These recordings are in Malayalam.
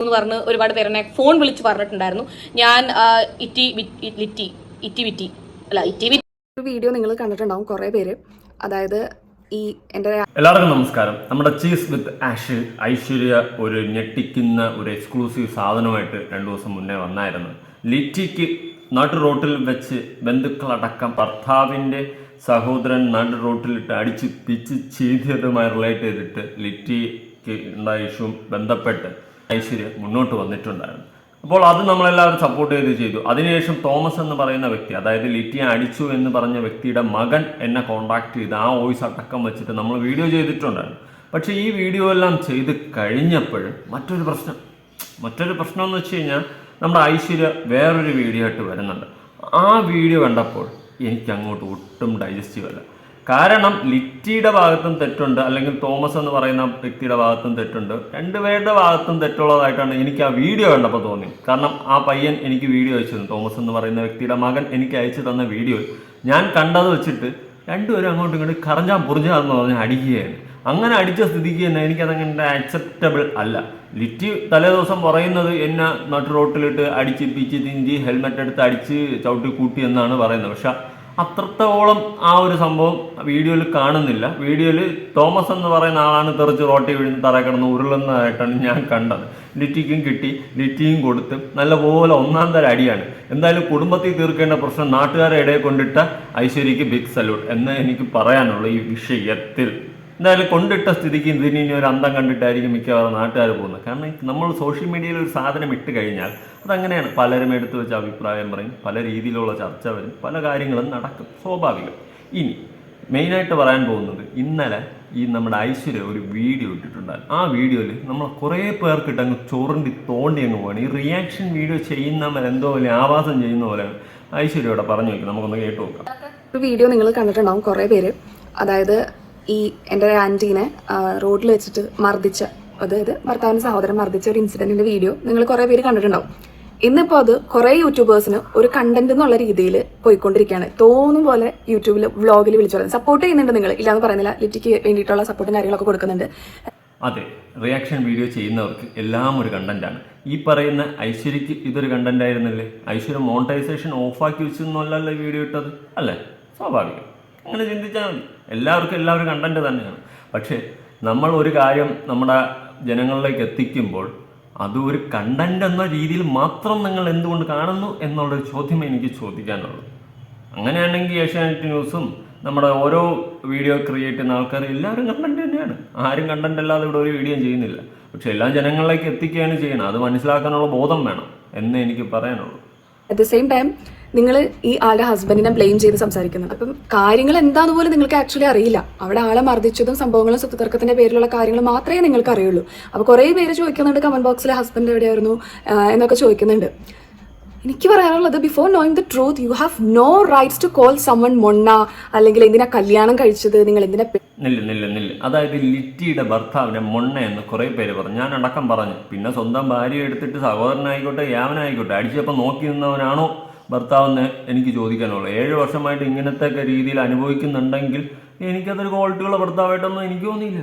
എന്ന് പറഞ്ഞ് ഒരുപാട് പേരെന്നെ ഫോൺ വിളിച്ച് പറഞ്ഞിട്ടുണ്ടായിരുന്നു. ഞാൻ ഇറ്റി ലിറ്റി ഇറ്റി വിറ്റി അല്ല ഇറ്റി വിറ്റി. ഒരു വീഡിയോ നിങ്ങൾ കണ്ടിട്ടുണ്ടാവും കുറേ പേര്. അതായത് ഈ എന്റെ എല്ലാവർക്കും നമസ്കാരം. നമ്മുടെ ചീസ് വിത്ത് ആഷ് ഐശ്വര്യ ഒരു ഞെട്ടിക്കുന്ന ഒരു എക്സ്ക്ലൂസീവ് സാധനമായിട്ട് രണ്ടു ദിവസം മുന്നേ വന്നായിരുന്നു. ലിറ്റിക്ക് നടു റോട്ടിൽ വെച്ച് ബന്ധുക്കളടക്കം ഭർത്താവിന്റെ സഹോദരൻ നടു റോട്ടിലിട്ട് അടിച്ച് പിച്ച് ചീതിയതുമായി റിലേറ്റ് ചെയ്തിട്ട് ലിറ്റിക്ക് ഉണ്ടായ ഇഷ്യൂ ബന്ധപ്പെട്ട് ഐശ്വര്യ മുന്നോട്ട് വന്നിട്ടുണ്ടായിരുന്നു. അപ്പോൾ അത് നമ്മളെല്ലാവരും സപ്പോർട്ട് ചെയ്ത് ചെയ്തു. അതിനുശേഷം തോമസ് എന്ന് പറയുന്ന വ്യക്തി അതായത് ലിറ്റിയെ അടിച്ചു എന്ന് പറഞ്ഞ വ്യക്തിയുടെ മകൻ എന്നെ കോണ്ടാക്ട് ചെയ്ത് ആ വോയിസ് അടക്കം വെച്ചിട്ട് നമ്മൾ വീഡിയോ ചെയ്തിട്ടുണ്ടായിരുന്നു. പക്ഷേ ഈ വീഡിയോ എല്ലാം ചെയ്ത് കഴിഞ്ഞപ്പോൾ മറ്റൊരു പ്രശ്നം മറ്റൊരു പ്രശ്നം എന്ന് വെച്ച് കഴിഞ്ഞാൽ നമ്മുടെ ഐശ്വര്യ വേറൊരു വീഡിയോ ആയിട്ട് വരുന്നുണ്ട്. ആ വീഡിയോ കണ്ടപ്പോൾ എനിക്ക് അങ്ങോട്ട് ഒട്ടും ഡൈജസ്റ്റീവ് അല്ല കാരണം ലിറ്റിയുടെ ഭാഗത്തും തെറ്റുണ്ട് അല്ലെങ്കിൽ തോമസ് എന്ന് പറയുന്ന വ്യക്തിയുടെ ഭാഗത്തും തെറ്റുണ്ട്. രണ്ടുപേരുടെ ഭാഗത്തും തെറ്റുള്ളതായിട്ടാണ് എനിക്ക് ആ വീഡിയോ കണ്ടപ്പോൾ തോന്നി. കാരണം ആ പയ്യൻ എനിക്ക് വീഡിയോ അയച്ചു തന്നു തോമസ് എന്ന് പറയുന്ന വ്യക്തിയുടെ മകൻ എനിക്ക് അയച്ചു തന്ന വീഡിയോ. ഞാൻ കണ്ടത് വെച്ചിട്ട് രണ്ടുപേരും അങ്ങോട്ടും ഇങ്ങോട്ടും പുറിഞ്ഞാൽ പുറിഞ്ഞാന്ന് പറഞ്ഞ് അടിക്കുകയാണ്. അങ്ങനെ അടിച്ച സ്ഥിതിക്ക് തന്നെ എനിക്കതങ്ങനെ അക്സെപ്റ്റബിൾ അല്ല. ലിറ്റി തലേ ദിവസം പറയുന്നത് എന്നെ നട്ട് റോട്ടിലിട്ട് അടിച്ച് പിച്ച് തിഞ്ചി ഹെൽമെറ്റ് എടുത്ത് അടിച്ച് ചവിട്ടി കൂട്ടി എന്നാണ് പറയുന്നത്. പക്ഷെ അത്രത്തോളം ആ ഒരു സംഭവം വീഡിയോയിൽ കാണുന്നില്ല. വീഡിയോയിൽ തോമസ് എന്ന് പറയുന്ന ആളാണ് തെറിച്ച് റോട്ടി വീഴുന്ന തറ കിടന്ന് ഉരുളുന്നതായിട്ടാണ് ഞാൻ കണ്ടത്. ലിറ്റിക്കും കിട്ടി ലിറ്റിയും കൊടുത്ത് നല്ലപോലെ ഒന്നാം തരം അടിയാണ്. എന്തായാലും കുടുംബത്തിൽ തീർക്കേണ്ട പ്രശ്നം നാട്ടുകാരെ ഇടയിൽ കൊണ്ടിട്ട ഐശ്വര്യക്ക് ബിഗ് സല്യൂട്ട് എന്ന് എനിക്ക് പറയാനുള്ളൂ ഈ വിഷയത്തിൽ. എന്തായാലും കൊണ്ടിട്ട സ്ഥിതിക്ക് ഇതിന് ഇനി ഒരു അന്തം കണ്ടിട്ടായിരിക്കും മിക്കവാറും നാട്ടുകാർ പോകുന്നത്. കാരണം നമ്മൾ സോഷ്യൽ മീഡിയയിൽ ഒരു സാധനം ഇട്ട് കഴിഞ്ഞാൽ അതങ്ങനെയാണ്. പലരും എടുത്തു വെച്ച അഭിപ്രായം പറയും പല രീതിയിലുള്ള ചർച്ച വരും പല കാര്യങ്ങളും നടക്കും സ്വാഭാവികം. ഇനി മെയിനായിട്ട് പറയാൻ പോകുന്നത് ഇന്നലെ ഈ നമ്മുടെ ഐശ്വര്യ ഒരു വീഡിയോ ഇട്ടിട്ടുണ്ടായിരുന്നു. ആ വീഡിയോയിൽ നമ്മൾ കുറേ പേർക്കിട്ട് അങ്ങ് ചോറിന്റെ തോണ്ടി അങ്ങ് പോകണം ഈ റിയാക്ഷൻ വീഡിയോ ചെയ്യുന്ന എന്തോ പോലെ ആവാസം ചെയ്യുന്ന പോലെ ഐശ്വര്യയോടെ പറഞ്ഞു വയ്ക്കും നമുക്കൊന്ന് കേട്ടു നോക്കാം. ഒരു വീഡിയോ നിങ്ങൾ കണ്ടിട്ടുണ്ടാവും കുറേ പേര്. അതായത് ഈ എന്റെ ആന്റീനെ റോഡിൽ വെച്ചിട്ട് മർദ്ദിച്ച അതായത് ഭർത്താവിന്റെ സഹോദരൻ മർദ്ദിച്ച ഒരു ഇൻസിഡന്റിന്റെ വീഡിയോ നിങ്ങൾ കുറേ പേര് കണ്ടിട്ടുണ്ടാവും. ഇന്നിപ്പോൾ അത് കുറേ യൂട്യൂബേഴ്സിന് ഒരു കണ്ടന്റ് എന്നുള്ള രീതിയിൽ പോയിക്കൊണ്ടിരിക്കുകയാണ്. തോന്നും പോലെ യൂട്യൂബിൽ വ്ളോഗിൽ വിളിച്ചു പറയുന്നത് സപ്പോർട്ട് ചെയ്യുന്നുണ്ട് നിങ്ങൾ. ഇല്ലാന്ന് പറയുന്നില്ല. ലിറ്റിക്ക് വേണ്ടിയിട്ടുള്ള സപ്പോർട്ടും കാര്യങ്ങളൊക്കെ കൊടുക്കുന്നുണ്ട്. അതെ റിയാക്ഷൻ വീഡിയോ ചെയ്യുന്നവർക്ക് എല്ലാം ഒരു കണ്ടന്റാണ് ഈ പറയുന്ന ഐശ്വര്യക്ക് ഇതൊരു കണ്ടന്റ് ആയിരുന്നല്ലേ? ഐശ്വര്യ മോണിറ്റൈസേഷൻ ഓഫാക്കി വെച്ചെന്നല്ലല്ലോ ഈ വീഡിയോ ഇട്ടത്? അല്ലേ? സ്വാഭാവികം. അങ്ങനെ ചിന്തിച്ചാൽ മതി. എല്ലാവർക്കും എല്ലാവരും കണ്ടന്റ് തന്നെയാണ്. പക്ഷേ നമ്മൾ ഒരു കാര്യം നമ്മുടെ ജനങ്ങളിലേക്ക് എത്തിക്കുമ്പോൾ അത് ഒരു കണ്ടന്റ് എന്ന രീതിയിൽ മാത്രം നിങ്ങൾ എന്തുകൊണ്ട് കാണുന്നു എന്നുള്ളൊരു ചോദ്യം എനിക്ക് ചോദിക്കാനുള്ളൂ. അങ്ങനെയാണെങ്കിൽ ഏഷ്യാനെറ്റ് ന്യൂസും നമ്മുടെ ഓരോ വീഡിയോ ക്രിയേറ്റ് ചെയ്യുന്ന ആൾക്കാർ എല്ലാവരും കണ്ടന്റ് തന്നെയാണ്. ആരും കണ്ടന്റ് അല്ലാതെ ഇവിടെ ഒരു വീഡിയോ ചെയ്യുന്നില്ല. പക്ഷെ എല്ലാം ജനങ്ങളിലേക്ക് എത്തിക്കുകയാണ് ചെയ്യണം അത് മനസ്സിലാക്കാനുള്ള ബോധം വേണം എന്നേ എനിക്ക് പറയാനുള്ളൂ. അറ്റ് ദ സെയിം ടൈം നിങ്ങൾ ഈ ആളുടെ ഹസ്ബൻഡിനെ ബ്ലെയിം ചെയ്ത് സംസാരിക്കുന്നത്. അപ്പം കാര്യങ്ങൾ എന്താന്ന് പോലും നിങ്ങൾക്ക് ആക്ച്വലി അറിയില്ല. അവിടെ ആളെ മർദ്ദിച്ചതും സംഭവങ്ങളും സ്വത്ത് തർക്കത്തിന്റെ പേരിലുള്ള കാര്യങ്ങൾ മാത്രമേ നിങ്ങൾക്ക് അറിയുള്ളൂ. അപ്പോൾ കുറേ പേര് ചോദിക്കുന്നുണ്ട് കമന്റ് ബോക്സിൽ ഹസ്ബൻഡ് എവിടെയായിരുന്നു എന്നൊക്കെ ചോദിക്കുന്നുണ്ട്. എനിക്ക് പറയാനുള്ളത് before knowing the truth you have no rights to call summon മൊണ്ണ അല്ലെങ്കിൽ എന്തിനാ കല്യാണം കഴിച്ചത് നിങ്ങൾ എന്തിനാ നില്ല നില്ല് നില്ല്. അതായത് ലിറ്റിയുടെ ഭർത്താവിനെ മൊണ്ണ എന്ന് കുറെ പേര് പറഞ്ഞു. ഞാൻ അടക്കം പറഞ്ഞു. പിന്നെ സ്വന്തം ഭാര്യ എടുത്തിട്ട് സഹോദരനായിക്കോട്ടെ യാവനായിക്കോട്ടെ അടിച്ചപ്പോൾ നോക്കി നിന്നവനാണോ ഭർത്താവെന്ന് എനിക്ക് ചോദിക്കാനുള്ളൂ. ഏഴ് വർഷമായിട്ട് ഇങ്ങനത്തെ രീതിയിൽ അനുഭവിക്കുന്നുണ്ടെങ്കിൽ എനിക്കതൊരു ക്വാളിറ്റിയുള്ള ഭർത്താവായിട്ടൊന്നും എനിക്ക് തോന്നിയില്ല.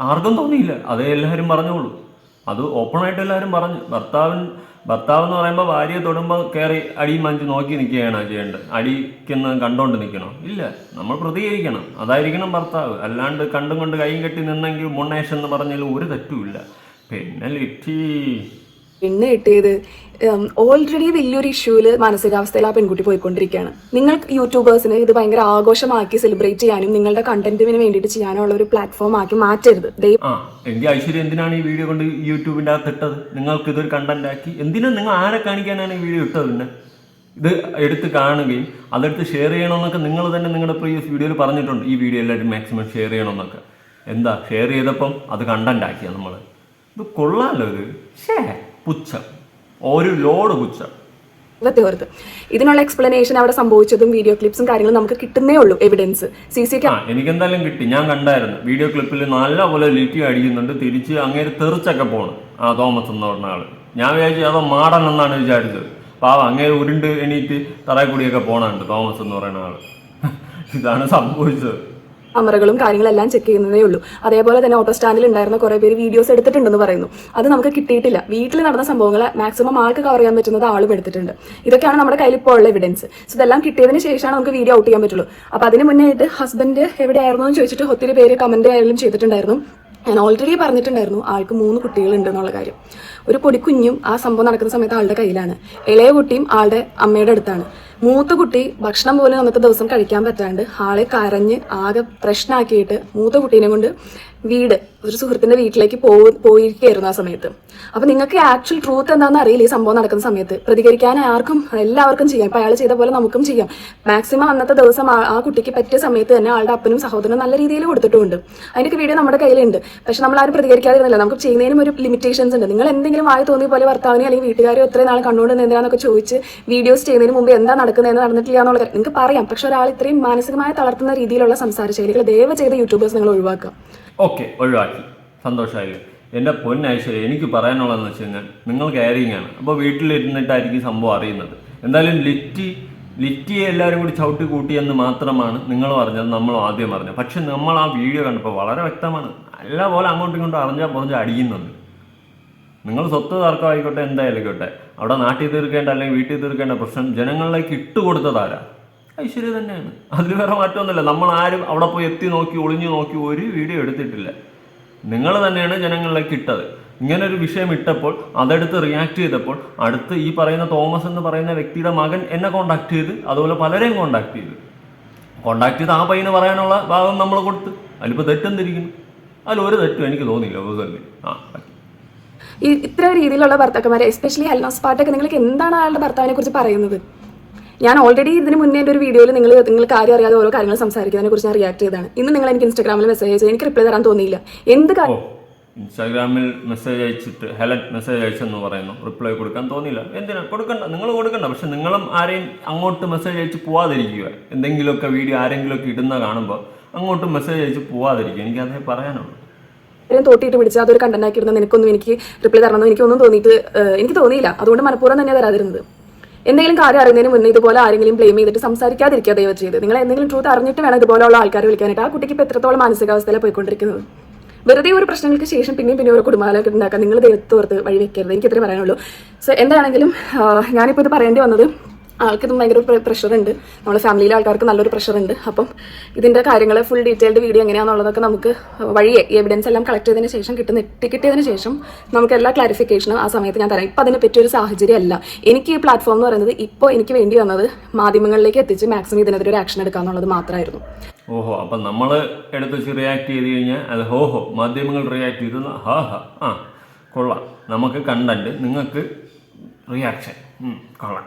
ആർക്കും തോന്നിയില്ല. അതേ എല്ലാവരും പറഞ്ഞോളൂ. അത് ഓപ്പണായിട്ട് എല്ലാവരും പറഞ്ഞു. ഭർത്താവിൻ ഭർത്താവ് എന്ന് പറയുമ്പോൾ ഭാര്യയെ തൊടുമ്പോൾ കയറി അടിയും മഞ്ച് നോക്കി നിൽക്കുകയാണ് ചെയ്യേണ്ടത്. അടിക്കുന്ന കണ്ടോണ്ട് നിൽക്കണോ? ഇല്ല. നമ്മൾ പ്രതികരിക്കണം. അതായിരിക്കണം ഭർത്താവ്. അല്ലാണ്ട് കണ്ടും കൊണ്ട് കൈയും കെട്ടി നിന്നെങ്കിൽ മുണ്ണേഷൻ എന്ന് പറഞ്ഞാൽ ഒരു തെറ്റുമില്ല പിന്നെ ലിറ്റി പെണ്ണ് കിട്ടിയത് ഓൾറെഡി വലിയൊരു ഇഷ്യൂവിൽ മാനസികാവസ്ഥയിൽ ആ പെൺകുട്ടി പോയിക്കൊണ്ടിരിക്കുകയാണ്. നിങ്ങൾ യൂട്യൂബേഴ്സിന് ഇത് ഭയങ്കര ആഘോഷമാക്കി സെലിബ്രേറ്റ് ചെയ്യാനും നിങ്ങളുടെ കണ്ടന്റിന് വേണ്ടിയിട്ട് ചെയ്യാനുള്ള ഒരു പ്ലാറ്റ്ഫോം ആക്കി മാറ്റരുത്. ഐശ്വര്യ എന്തിനാണ് ഈ വീഡിയോ കൊണ്ട് യൂട്യൂബിന്റെ അകത്ത് ഇട്ടത്? നിങ്ങൾക്ക് ഇതൊരു കണ്ടന്റ് ആക്കി. എന്തിനാ നിങ്ങൾ ആരെ കാണിക്കാനാണ് ഈ വീഡിയോ ഇട്ടത് പിന്നെ? ഇത് എടുത്ത് കാണുകയും അതെടുത്ത് ഷെയർ ചെയ്യണമെന്നൊക്കെ നിങ്ങൾ തന്നെ നിങ്ങളുടെ പ്രീവിയസ് വീഡിയോയിൽ പറഞ്ഞിട്ടുണ്ട്. ഈ വീഡിയോ എല്ലാവരും മാക്സിമം ഷെയർ ചെയ്യണമെന്നൊക്കെ. എന്താ? ഷെയർ ചെയ്തപ്പം അത് കണ്ടന്റ് ആക്കിയാ നമ്മൾ ഇത് കൊള്ളാമല്ലോ ഇത്? ഷേ പുച്ഛം. ഒരു ലോഡ് പുച്ഛം. തീർത്ത് ഇതിനുള്ള എക്സ്പ്ലനേഷൻ അവിടെ സംഭവിച്ചതും വീഡിയോ ക്ലിപ്സും കാര്യങ്ങളും നമുക്ക് കിട്ടുന്നേ ഉള്ളൂ എവിഡൻസ് സി സി ആ എനിക്കെന്തായാലും കിട്ടി. ഞാൻ കണ്ടായിരുന്നു. വീഡിയോ ക്ലിപ്പിൽ നല്ലപോലെ ലിറ്റി അടിക്കുന്നുണ്ട്. തിരിച്ച് അങ്ങേര് തെറിച്ചൊക്കെ പോണ്. ആ തോമസ് എന്ന് പറഞ്ഞ ആൾ. ഞാൻ വിചാരിച്ചു അതോ മാടൻ എന്നാണ് വിചാരിച്ചത്. പാവം അങ്ങനെ ഉരുണ്ട് എണീറ്റ് തറയിൽ കൂടിയൊക്കെ പോണുണ്ട് തോമസ് എന്ന് പറയുന്ന ആൾ. ഇതാണ് സംഭവിച്ചത്. ക്യാമറകളും കാര്യങ്ങളെല്ലാം ചെക്ക് ചെയ്യുന്നതേ ഉള്ളൂ. അതേപോലെ തന്നെ ഓട്ടോ സ്റ്റാൻഡിൽ ഉണ്ടായിരുന്ന കുറേ പേര് വീഡിയോസ് എടുത്തിട്ടുണ്ടെന്ന് പറയുന്നു. അത് നമുക്ക് കിട്ടിയിട്ടില്ല. വീട്ടിൽ നടന്ന സംഭവങ്ങൾ മാക്സിമം ആൾക്ക് കവർ ചെയ്യാൻ പറ്റുന്നത് ആളും എടുത്തിട്ടുണ്ട്. ഇതൊക്കെയാണ് നമ്മുടെ കയ്യിൽ ഇപ്പോൾ ഉള്ള എവിഡൻസ് സോ ഇതെല്ലാം കിട്ടിയതിന് ശേഷമാണ് നമുക്ക് വീഡിയോ ഔട്ട് ചെയ്യാൻ പറ്റുള്ളൂ. അപ്പോൾ അതിന് മുന്നേ ആയിട്ട് ഹസ്ബൻഡ് എവിടെയായിരുന്നു എന്ന് ചോദിച്ചിട്ട് ഒത്തിരി പേര് കമന്റ് ആയാലും ചെയ്തിട്ടുണ്ടായിരുന്നു. ഞാൻ ഓൾറെഡി പറഞ്ഞിട്ടുണ്ടായിരുന്നു ആൾക്ക് മൂന്ന് കുട്ടികളുണ്ട് എന്നുള്ള കാര്യം. ഒരു പൊടിക്കുഞ്ഞും ആ സംഭവം നടക്കുന്ന സമയത്ത് ആളുടെ കയ്യിലാണ്. ഇളയ കുട്ടിയും ആളുടെ അമ്മയുടെ അടുത്താണ്. മൂത്ത കുട്ടി ഭക്ഷണം പോലും അന്നത്തെ ദിവസം കഴിക്കാൻ പറ്റാണ്ട് ആളെ കരഞ്ഞ് ആകെ പ്രശ്നമാക്കിയിട്ട് മൂത്ത കുട്ടീനെ കൊണ്ട് വീട് ഒരു സുഹൃത്തിന്റെ വീട്ടിലേക്ക് പോ പോയിരിക്കുകയായിരുന്നു ആ സമയത്ത്. അപ്പൊ നിങ്ങൾക്ക് ആക്ച്വൽ ട്രൂത്ത് എന്താണെന്ന് അറിയില്ല ഈ സംഭവം നടക്കുന്ന സമയത്ത്. പ്രതികരിക്കാൻ ആർക്കും എല്ലാവർക്കും ചെയ്യാം. ഇപ്പൊ അയാൾ ചെയ്ത പോലെ നമുക്കും ചെയ്യാം. മാക്സിമം അന്നത്തെ ദിവസം ആ- കുട്ടിക്ക് പറ്റിയ സമയത്ത് തന്നെ ആളുടെ അപ്പനും സഹോദരനും നല്ല രീതിയിൽ കൊടുത്തിട്ടുമുണ്ട് അതിന്റെ വീഡിയോ നമ്മുടെ കയ്യിലുണ്ട്. പക്ഷെ നമ്മൾ ആരും പ്രതികരിക്കാതിരുന്നില്ല. നമുക്ക് ചെയ്യുന്നതിനും ഒരു ലിമിറ്റേഷൻസ് ഉണ്ട്. നിങ്ങൾ എന്തെങ്കിലും ആയി തോന്നിയ പോലെ ഭർത്താവിനെ അല്ലെങ്കിൽ വീട്ടുകാരെ എത്രയും നാൾ കണ്ടുകൊണ്ട് എന്തിനാന്നൊക്കെ ചോദിച്ച് വീഡിയോസ് ചെയ്യുന്നതിന് മുമ്പ് എന്താ നടക്കുന്നതെന്ന് നടന്നിട്ടില്ല എന്നുള്ള കാര്യം നിങ്ങൾക്ക് പറയാം. പക്ഷെ ഒരാൾ ഇത്രയും മാനസികമായി തളർത്തുന്ന രീതിയിലുള്ള സംസാര ശൈലികൾ ദയവ് ചെയ്ത യൂട്യൂബേഴ്സ് നിങ്ങൾ ഒഴിവാക്കുക. ഓക്കെ ഒഴിവാക്കി. സന്തോഷമായില്ലേ? എന്റെ പൊന്നൈശ്വര്യ എനിക്ക് പറയാനുള്ളതെന്ന് വെച്ച് കഴിഞ്ഞാൽ നിങ്ങൾ കെയറിങ് ആണ്. അപ്പോൾ വീട്ടിലിരുന്നിട്ടായിരിക്കും സംഭവം അറിയുന്നത്. എന്തായാലും ലിറ്റി ലിറ്റിയെ എല്ലാവരും കൂടി ചവിട്ടി കൂട്ടിയെന്ന് മാത്രമാണ് നിങ്ങൾ പറഞ്ഞത് നമ്മൾ ആദ്യം പറഞ്ഞത് പക്ഷെ നമ്മൾ ആ വീഡിയോ കണ്ടപ്പോൾ വളരെ വ്യക്തമാണ്. നല്ല പോലെ അങ്ങോട്ടും ഇങ്ങോട്ടും അറിഞ്ഞാൽ പറഞ്ഞ് അടിയുന്നുണ്ട് നിങ്ങൾ സ്വത്ത് തർക്കമായിക്കോട്ടെ എന്തായാലിക്കോട്ടെ. അവിടെ നാട്ടിൽ തീർക്കേണ്ട അല്ലെങ്കിൽ വീട്ടിൽ തീർക്കേണ്ട പ്രശ്നം ജനങ്ങളിലേക്ക് ഇട്ടുകൊടുത്തതാരാ ഐശ്വര്യ തന്നെയാണ്. അതിൽ വേറെ മാറ്റമൊന്നുമില്ല. നമ്മൾ ആരും അവിടെ പോയി എത്തി നോക്കി ഒളിഞ്ഞു നോക്കി ഒരു വീഡിയോ എടുത്തിട്ടില്ല. നിങ്ങൾ തന്നെയാണ് ജനങ്ങളിലേക്ക് ഇട്ടത്. ഇങ്ങനെ ഒരു വിഷയം ഇട്ടപ്പോൾ അതെടുത്ത് റിയാക്ട് ചെയ്തപ്പോൾ അടുത്ത് ഈ പറയുന്ന തോമസ് എന്ന് പറയുന്ന വ്യക്തിയുടെ മകൻ എന്നെ കോണ്ടാക്ട് ചെയ്ത് അതുപോലെ പലരെയും കോണ്ടാക്ട് ചെയ്തു. കോണ്ടാക്ട് ചെയ്ത് ആ പയ്യന് പറയാനുള്ള ഭാഗം നമ്മൾ കൊടുത്ത്. അതിലിപ്പോൾ തെറ്റെന്തിരിക്കുന്നു? അതിലൊരു തെറ്റും എനിക്ക് തോന്നിയില്ല പേഴ്സണലി ആ. ഇത്ര രീതിയിലുള്ള ഭർത്താക്കന്മാരെ എസ്പെഷ്യലി ഹെൽനോസ് പാട്ടൊക്കെ നിങ്ങൾക്ക് എന്താണ് അയാളുടെ ഭർത്താവിനെ കുറിച്ച് പറയുന്നത്? ഞാൻ ഓൾറെഡി ഇതിന് മുന്നേ എന്റെ ഒരു വീഡിയോയിൽ നിങ്ങൾ നിങ്ങൾ കാര്യം അറിയാതെ ഓരോ കാര്യങ്ങൾ സംസാരിക്കുന്നതിനെ കുറിച്ച് ഞാൻ റിയാക്ട് ചെയ്തതാണ്. ഇന്ന് നിങ്ങൾ എനിക്ക് ഇൻസ്റ്റാഗ്രാമിൽ മെസ്സേജ് അയച്ചു എനിക്ക് റിപ്ലൈ തരാൻ തോന്നിയില്ല. എന്ത് കാര്യം ഇൻസ്റ്റാഗ്രാമിൽ മെസ്സേജ് അയച്ചിട്ട് ഹെലൻ മെസ്സേജ് അയച്ചെന്ന് പറയുന്നു. റിപ്ലൈ കൊടുക്കാൻ തോന്നിയില്ല. എന്തിനാ? കൊടുക്കണ്ട നിങ്ങൾ കൊടുക്കണ്ട. പക്ഷെ നിങ്ങളും ആരെയും അങ്ങോട്ട് മെസ്സേജ് അയച്ച് പോവാതിരിക്കുക. എന്തെങ്കിലുമൊക്കെ വീഡിയോ ആരെങ്കിലുമൊക്കെ ഇടുന്ന കാണുമ്പോൾ അങ്ങോട്ട് മെസ്സേജ് അയച്ച് പോവാതിരിക്കുക. എനിക്കതേ പറയാനുള്ളൂ. കാര്യം തോട്ടിയിട്ട് പിടിച്ച് അതൊരു കണ്ടന്റ് ആക്കിയിരുന്ന നിനക്കൊന്നും എനിക്ക് റിപ്ലൈ തരണമെന്ന് എനിക്കൊന്നും തോന്നിയിട്ട് എനിക്ക് തോന്നിയില്ല. അതുകൊണ്ട് മനഃപൂർവം തന്നെ തരാതിരുന്നത്. എന്തെങ്കിലും കാര്യം അറിയുന്നതിന് മുന്നേ ഇതുപോലെ ആരെങ്കിലും ബ്ലെയിം ചെയ്തിട്ട് സംസാരിക്കാതിരിക്കുക ദയവ് ചെയ്ത്. നിങ്ങൾ എന്തെങ്കിലും ട്രൂത്ത് അറിഞ്ഞിട്ട് വേണം ഇതുപോലെയുള്ള ആൾക്കാർ വിളിക്കാനായിട്ട്. ആ കുട്ടിക്ക് ഇപ്പോൾ എത്രത്തോളം മാനസികാവസ്ഥയിലാണ് പോയിക്കൊണ്ടിരിക്കുന്നത്? വെറുതെ ഒരു പ്രശ്നങ്ങൾക്ക് ശേഷം പിന്നെയും പിന്നെ ഒരു കുടുംബാലൊക്കെ ഉണ്ടാക്കാൻ നിങ്ങൾ ദൈവത്തോർത്ത് വഴി വെക്കരുത്. എനിക്ക് ഇത്രയും പറയാനുള്ളൂ. സോ എന്താണെങ്കിലും ഞാനിപ്പോൾ ഇത് പറയേണ്ടി വന്നത് ആൾക്ക് ഇതും ഭയങ്കര പ്രഷറുണ്ട് നമ്മുടെ ഫാമിലിയിലെ ആൾക്കാർക്ക് നല്ലൊരു പ്രഷറുണ്ട് അപ്പം ഇതിന്റെ കാര്യങ്ങൾ ഫുൾ ഡീറ്റെയിൽഡ് വീഡിയോ എങ്ങനെയാണെന്നുള്ളതൊക്കെ നമുക്ക് വഴിയെ എവിഡൻസ് എല്ലാം കളക്ട് ചെയ്തതിന് ശേഷം കിട്ടുന്ന കിട്ടിയതിന് ശേഷം നമുക്ക് എല്ലാ ക്ലാരിഫിക്കേഷനും ആ സമയത്ത് ഞാൻ തരാം. ഇപ്പം അതിനെ പറ്റിയൊരു സാഹചര്യം അല്ല എനിക്ക് ഈ പ്ലാറ്റ്ഫോം എന്ന് പറയുന്നത് ഇപ്പോൾ എനിക്ക് വേണ്ടി വന്നത് മാധ്യമങ്ങളിലേക്ക് എത്തിച്ച് മാക്സിമം ഇതിനെതിരെ ഒരു ആക്ഷൻ എടുക്കുക എന്നുള്ളത് മാത്രമായിരുന്നു. ഓഹോ അപ്പം നമ്മൾ എടുത്ത് വെച്ച് റിയാക്ട് ചെയ്ത് കഴിഞ്ഞാൽ അത് ഹോഹോ മാധ്യമങ്ങൾ റിയാക്ട് ചെയ്തു ഹാ ഹാ ആ കൊള്ളാം. നമുക്ക് കണ്ടന്റ് നിങ്ങൾക്ക് റിയാക്ഷൻ കൊള്ളാം.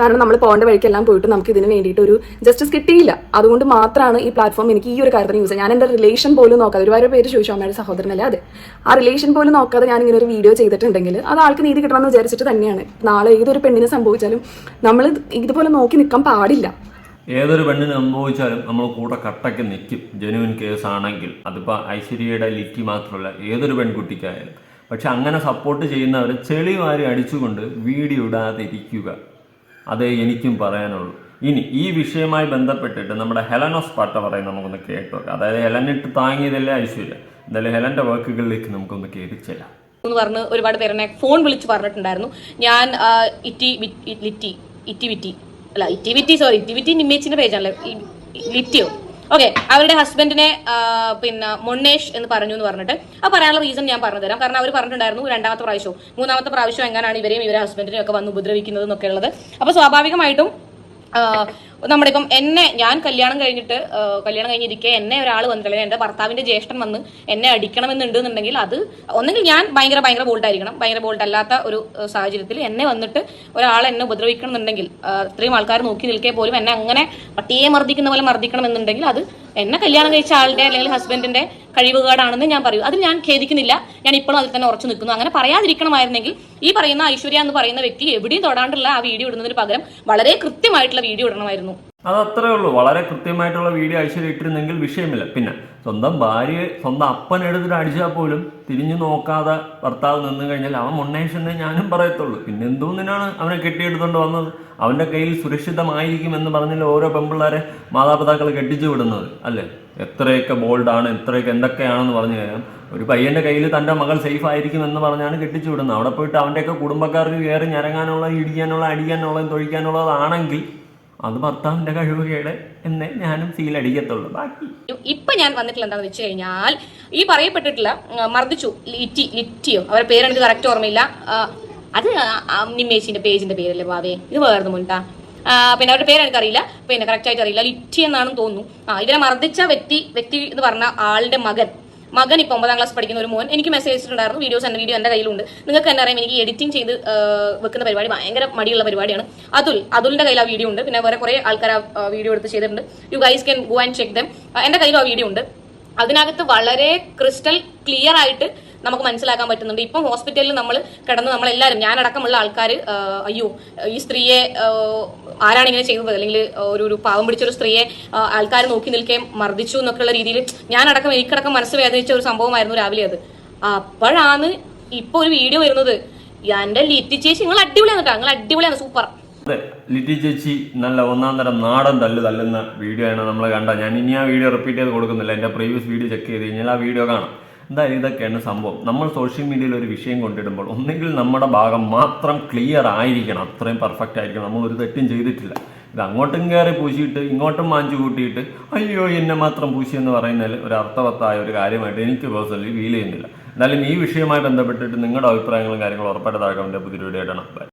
കാരണം നമ്മൾ പോകേണ്ട വഴിക്കെല്ലാം പോയിട്ട് നമുക്ക് ഇതിന് വേണ്ടിയിട്ട് ഒരു ജസ്റ്റിസ് കിട്ടിയില്ല. അതുകൊണ്ട് മാത്രമാണ് ഈ പ്ലാറ്റ്ഫോം എനിക്ക് ഈ ഒരു കാര്യത്തിന് യൂസ് ഞാൻ എന്റെ റിലേഷൻ പോലും നോക്കാതെ ഒരുപാട് പേര് ചോദിച്ചു അമ്മയുടെ സഹോദരനല്ല അതെ? ആ റിലേഷൻ പോലും നോക്കാതെ ഞാൻ ഇങ്ങനെ ഒരു വീഡിയോ ചെയ്തിട്ടുണ്ടെങ്കിൽ അത് ആൾക്ക് നീതി കിട്ടണമെന്ന് വിചാരിച്ചിട്ട് തന്നെയാണ്. നാളെ ഏതൊരു പെണ്ണിനെ സംഭവിച്ചാലും നമ്മൾ ഇതുപോലെ നോക്കി നിൽക്കാൻ പാടില്ല. ഏതൊരു പെണ്ണിന് സംഭവിച്ചാലും നമ്മൾ കൂടെ കട്ടയ്ക്ക് നിൽക്കും ജനുവിൻ കേസ് ആണെങ്കിൽ. അതിപ്പോൾ ഐശ്വര്യയുടെ ലിറ്റി മാത്രമല്ല ഏതൊരു പെൺകുട്ടിക്കായാലും. പക്ഷെ അങ്ങനെ സപ്പോർട്ട് ചെയ്യുന്നവരെ ചെളി വാരി അടിച്ചുകൊണ്ട് വീഡിയോ ഇടാതിരിക്കുക. അതേ എനിക്കും പറയാനുള്ളൂ. ഇനി ഈ വിഷയവുമായി ബന്ധപ്പെട്ടിട്ട് നമ്മുടെ ഹെലനോസ് പാട്ട പറയും നമുക്കൊന്ന് കേട്ടോ അതായത് ഹെലനിട്ട് താങ്ങിയതല്ലേ ഐശ്വര്യ? എന്തായാലും ഹെലന്റെ വർക്കുകളിലേക്ക് നമുക്കൊന്ന് കയറിച്ചെല്ലാം എന്ന് പറഞ്ഞ് ഒരുപാട് പേരെന്നെ ഫോൺ വിളിച്ച് പറഞ്ഞിട്ടുണ്ടായിരുന്നു. ഞാൻ ഇറ്റി ലിറ്റി ഇറ്റി വിറ്റി അല്ല ഇറ്റി വിറ്റി സോറി ഇറ്റി വിറ്റി നിമ്മേച്ചിന്റെ പേജാണല്ലേ ലിറ്റിയോ? ഓക്കെ അവരുടെ ഹസ്ബൻഡിനെ പിന്നെ മൊണ്ണേഷ് എന്ന് പറഞ്ഞു എന്ന് പറഞ്ഞിട്ട്. ആ പറയാനുള്ള റീസൺ ഞാൻ പറഞ്ഞു തരാം. കാരണം അവർ പറഞ്ഞിട്ടുണ്ടായിരുന്നു രണ്ടാമത്തെ പ്രാവശ്യവും. മൂന്നാമത്തെ പ്രാവശ്യം എങ്ങനെയാണ് ഇവരെയും ഇവരെ ഹസ്ബൻഡിനെയും ഒക്കെ വന്ന് ഉപദ്രവിക്കുന്നത് എന്നൊക്കെ ഉള്ളത്. അപ്പൊ സ്വാഭാവികമായിട്ടും നമ്മുടെ ഇപ്പം എന്നെ ഞാൻ കല്യാണം കഴിഞ്ഞിട്ട് കല്യാണം കഴിഞ്ഞിരിക്കെ എന്നെ ഒരാൾ വന്നിട്ടില്ല എന്റെ ഭർത്താവിന്റെ ജ്യേഷ്ഠൻ വന്ന് എന്നെ അടിക്കണമെന്നുണ്ടെന്നുണ്ടെങ്കിൽ അത് ഒന്നെങ്കിൽ ഞാൻ ഭയങ്കര ഭയങ്കര ബോൾഡ് ആയിരിക്കണം. ഭയങ്കര ബോൾട്ട് അല്ലാത്ത ഒരു സാഹചര്യത്തിൽ എന്നെ വന്നിട്ട് ഒരാൾ എന്നെ ഉപദ്രവിക്കണം എന്നുണ്ടെങ്കിൽ ആ, ഇത്രയും ആൾക്കാർ നോക്കി നിൽക്കേ പോലും എന്നെ അങ്ങനെ പട്ടിയെ മർദ്ദിക്കുന്ന പോലെ മർദ്ദിക്കണം എന്നുണ്ടെങ്കിൽ അത് എന്നെ കല്യാണം കഴിച്ച ആളുടെ അല്ലെങ്കിൽ ഹസ്ബൻഡിന്റെ കഴിവുകേടാണെന്ന് ഞാൻ പറയൂ. അതിൽ ഞാൻ ഖേദിക്കുന്നില്ല. ഞാൻ ഇപ്പോഴും അതിൽ തന്നെ ഉറച്ചു നിൽക്കുന്നു. അങ്ങനെ പറയാതിരിക്കണമായിരുന്നെങ്കിൽ ഈ പറയുന്ന ഐശ്വര്യ എന്ന് പറയുന്ന വ്യക്തി എവിടെയും തൊടാണ്ടുള്ള ആ വീഡിയോ ഇടുന്നതിന് പകരം വളരെ കൃത്യമായിട്ടുള്ള വീഡിയോ ഇടണമായിരുന്നു. അത് അത്രേ ഉള്ളൂ. വളരെ കൃത്യമായിട്ടുള്ള വീഡിയോ ഐശ്വര്യ ഇട്ടിരുന്നെങ്കിൽ വിഷയമില്ല. പിന്നെ സ്വന്തം ഭാര്യയെ സ്വന്തം അപ്പൻ എടുത്തിട്ട് അടിച്ചാൽ പോലും തിരിഞ്ഞു നോക്കാതെ ഭർത്താവ് നിന്ന് കഴിഞ്ഞാൽ അവൻ മുന്നേഷെന്നേ ഞാനും പറയത്തുള്ളൂ. പിന്നെ എന്തോന്നിനാണ് അവനെ കെട്ടിയെടുത്തോണ്ട് വന്നത്? അവന്റെ കയ്യിൽ സുരക്ഷിതമായിരിക്കും എന്ന് പറഞ്ഞില്ല ഓരോ പെമ്പിള്ളേരെ മാതാപിതാക്കൾ കെട്ടിച്ചു വിടുന്നത്? അല്ലേ? എത്രയൊക്കെ ബോൾഡാണ് എത്രയൊക്കെ എന്തൊക്കെയാണെന്ന് പറഞ്ഞു കഴിഞ്ഞാൽ ഒരു പയ്യന്റെ കയ്യിൽ തന്റെ മകൾ സേഫ് ആയിരിക്കും എന്ന് പറഞ്ഞാണ് കെട്ടിച്ചു വിടുന്നത് അവിടെ പോയിട്ട് അവന്റെയൊക്കെ കുടുംബക്കാർക്ക് കയറി ഞരങ്ങാനുള്ള ഇടിക്കാനുള്ള അടിക്കാനുള്ള തൊഴിക്കാനുള്ളതാണെങ്കിൽ അത് ഭർത്താവിന്റെ കഴിവുകേട് എന്നേ ഞാനും സീലടിക്കത്തുള്ളൂ ബാക്കി ഇപ്പൊ ഞാൻ വന്നിട്ടുള്ള എന്താണെന്ന് വെച്ച് കഴിഞ്ഞാൽ ഈ പറയപ്പെട്ടിട്ടുള്ള ആ, മർദ്ദിച്ചു ലിറ്റി ലിറ്റിയോ അവരുടെ പേരെനിക്ക് കറക്റ്റ് ഓർമ്മയില്ല. അത് നിമ്മേച്ചിന്റെ പേജിന്റെ പേരല്ലേ ബാവേ ഇത് വേർന്നു മുണ്ടാ പിന്നെ അവരുടെ പേര് എനിക്കറിയില്ല. പിന്നെ കറക്റ്റ് ആയിട്ട് അറിയില്ല. ലിറ്റി എന്നാണ് തോന്നുന്നു. ആ ഇവരെ മർദ്ദിച്ച വ്യക്തി വ്യക്തി എന്ന് പറഞ്ഞ ആളുടെ മകൻ. മകൻ ഇപ്പൊ ഒമ്പതാം ക്ലാസ് പഠിക്കുന്ന ഒരു മോൻ. എനിക്ക് മെസ്സേജ് അയച്ചിട്ടുണ്ടായിരുന്നു. വീഡിയോസ് എന്റെ വീഡിയോ എന്റെ കയ്യിലുണ്ട്. നിങ്ങൾക്ക് തന്നെ അറിയാം എനിക്ക് എഡിറ്റിംഗ് ചെയ്ത് വെക്കുന്ന പരിപാടി ഭയങ്കര മടിയുള്ള പരിപാടിയാണ്. അതുൽ അതുലിന്റെ കയ്യിൽ ആ വീഡിയോ ഉണ്ട്. പിന്നെ വേറെ കുറെ ആൾക്കാർ ആ വീഡിയോ എടുത്ത് ചെയ്തിട്ടുണ്ട്. You guys can go and check them എന്റെ കയ്യിലും ആ വീഡിയോ ഉണ്ട്. അതിനകത്ത് വളരെ ക്രിസ്റ്റൽ ക്ലിയർ ആയിട്ട് നമുക്ക് മനസ്സിലാക്കാൻ പറ്റുന്നുണ്ട്. ഇപ്പം ഹോസ്പിറ്റലിൽ നമ്മൾ കിടന്ന് നമ്മളെല്ലാവരും ഞാനടക്കമുള്ള ആൾക്കാർ അയ്യോ ഈ സ്ത്രീയെ ആരാണ് ഇങ്ങനെ ചെയ്തത്? അല്ലെങ്കിൽ ഒരു ഒരു പാവം പിടിച്ചൊരു സ്ത്രീയെ ആൾക്കാർ നോക്കി നിൽക്കുകയും മർദ്ദിച്ചു എന്നൊക്കെയുള്ള രീതിയിൽ ഞാനടക്കം എനിക്കടക്കം മനസ്സ് വേദനിച്ച ഒരു സംഭവമായിരുന്നു രാവിലെ അത്. അപ്പോഴാണ് ഇപ്പൊ ഒരു വീഡിയോ വരുന്നത്. എന്റെ ലിറ്റി ചേച്ചി നിങ്ങൾ അടിപൊളിയാണ് കേട്ടോ. നിങ്ങൾ അടിപൊളിയാണ്. സൂപ്പർ. അതെ ലിറ്റി ചേച്ചി നല്ല ഒന്നാം തരം നാടൻ തല്ല് തല്ലുന്ന വീഡിയോ ആണ് നമ്മൾ കണ്ട ഞാൻ ഇനി ആ വീഡിയോ റിപ്പീറ്റ് ചെയ്ത് കൊടുക്കുന്നില്ല. എന്റെ പ്രീവിയസ് വീഡിയോ ചെക്ക് ചെയ്ത് കഴിഞ്ഞാൽ ആ വീഡിയോ കാണാം. എന്തായാലും ഇതൊക്കെയാണ് സംഭവം. നമ്മൾ സോഷ്യൽ മീഡിയയിൽ ഒരു വിഷയം കൊണ്ടിടുമ്പോൾ ഒന്നെങ്കിൽ നമ്മുടെ ഭാഗം മാത്രം ക്ലിയർ ആയിരിക്കണം. അത്രയും പെർഫെക്റ്റ് ആയിരിക്കണം. നമ്മൾ ഒരു തെറ്റും ചെയ്തിട്ടില്ല. ഇത് അങ്ങോട്ടും കയറി പൂശിയിട്ട് ഇങ്ങോട്ടും മാഞ്ചു കൂട്ടിയിട്ട് അയ്യോ എന്നെ മാത്രം പൂശി എന്ന് പറയുന്നതിൽ ഒരു അർത്ഥവത്തായ ഒരു കാര്യമായിട്ട് എനിക്ക് പേഴ്സണലി ഫീൽ ചെയ്യുന്നില്ല. എന്നാലും ഈ വിഷയവുമായി ബന്ധപ്പെട്ടിട്ട് നിങ്ങളുടെ അഭിപ്രായങ്ങളും കാര്യങ്ങളും ഉറപ്പായിട്ട് താഴെ പുതിയ വീഡിയോ Bye.